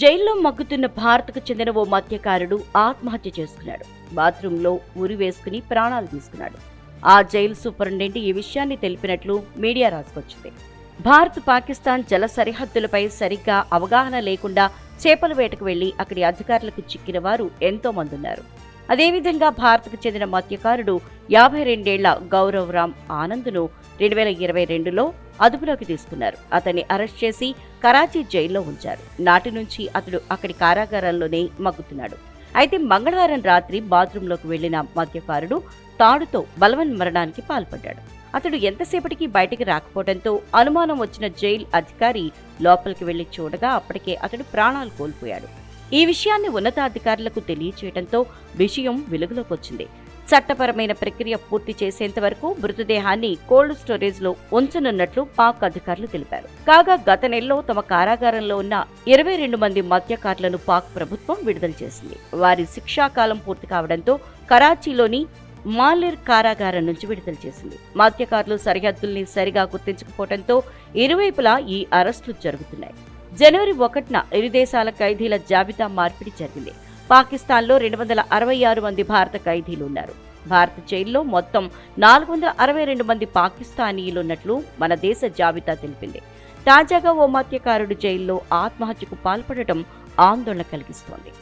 జైల్లో మగ్గుతున్న భారత్కు చెందిన ఓ మత్స్యకారుడు ఆత్మహత్య చేసుకున్నాడు. బాత్రూంలో ఉరి వేసుకుని ప్రాణాలు తీసుకున్నాడు. ఆ జైలు సూపరింటెండెంట్ ఈ విషయాన్ని తెలిపినట్లు మీడియా రాసుకొచ్చింది. భారత్ పాకిస్తాన్ జల సరిహద్దులపై సరిగ్గా అవగాహన లేకుండా చేపల వేటకు వెళ్ళి అక్కడి అధికారులకు చిక్కిన వారు ఎంతో మంది ఉన్నారు అదేవిధంగా భారత్కు చెందిన మత్స్యకారుడు యాభై రెండేళ్ళ గౌరవ్ రామ్ ఆనంద్ను రెండు వేల ఇరవై రెండులో అదుపులోకి తీసుకున్నారు. అతన్ని అరెస్ట్ చేసి కరాచీ జైల్లో ఉంచారు. నాటి నుంచి అతడు అక్కడి కారాగారంలోనే మగ్గుతున్నాడు. అయితే మంగళవారం రాత్రి బాత్రూంలోకి వెళ్ళిన మద్యకారుడు తాడుతో బలవన్ మరణానికి పాల్పడ్డాడు. అతడు ఎంతసేపటికి బయటికి రాకపోవడంతో అనుమానం వచ్చిన జైలు అధికారి లోపలికి వెళ్ళి చూడగా అప్పటికే అతడు ప్రాణాలు కోల్పోయాడు. ఈ విషయాన్ని ఉన్నతాధికారులకు తెలియచేయడంతో విషయం వెలుగులోకి వచ్చింది. చట్టపరమైన ప్రక్రియ పూర్తి చేసేంత వరకు మృతదేహాన్ని కోల్డ్ స్టోరేజ్లో ఉంచనున్నట్లు పాక్ అధికారులు తెలిపారు. కాగా గత నెలలో తమ కారాగారంలో ఉన్న ఇరవై రెండు మంది మద్యకారులను పాక్ ప్రభుత్వం విడుదల చేసింది. వారి శిక్షాకాలం పూర్తి కావడంతో కరాచీలోని మాలిర్ కారాగారం నుంచి విడుదల చేసింది. మద్యకారులు సరిహద్దుల్ని సరిగా గుర్తించకపోవడంతో ఇరువైపులా ఈ అరెస్టులు జరుగుతున్నాయి. జనవరి ఒకటిన ఇరు దేశాల ఖైదీల జాబితా మార్పిడి జరిగింది. పాకిస్తాన్లో రెండు వందల అరవై ఆరు మంది భారత ఖైదీలు ఉన్నారు భారత జైల్లో మొత్తం నాలుగు వందల అరవై రెండు మంది పాకిస్తానీయులున్నట్లు మన దేశ జాబితా తెలిపింది. తాజాగా ఓ మత్యకారుడు జైల్లో ఆత్మహత్యకు పాల్పడటం ఆందోళన కలిగిస్తోంది.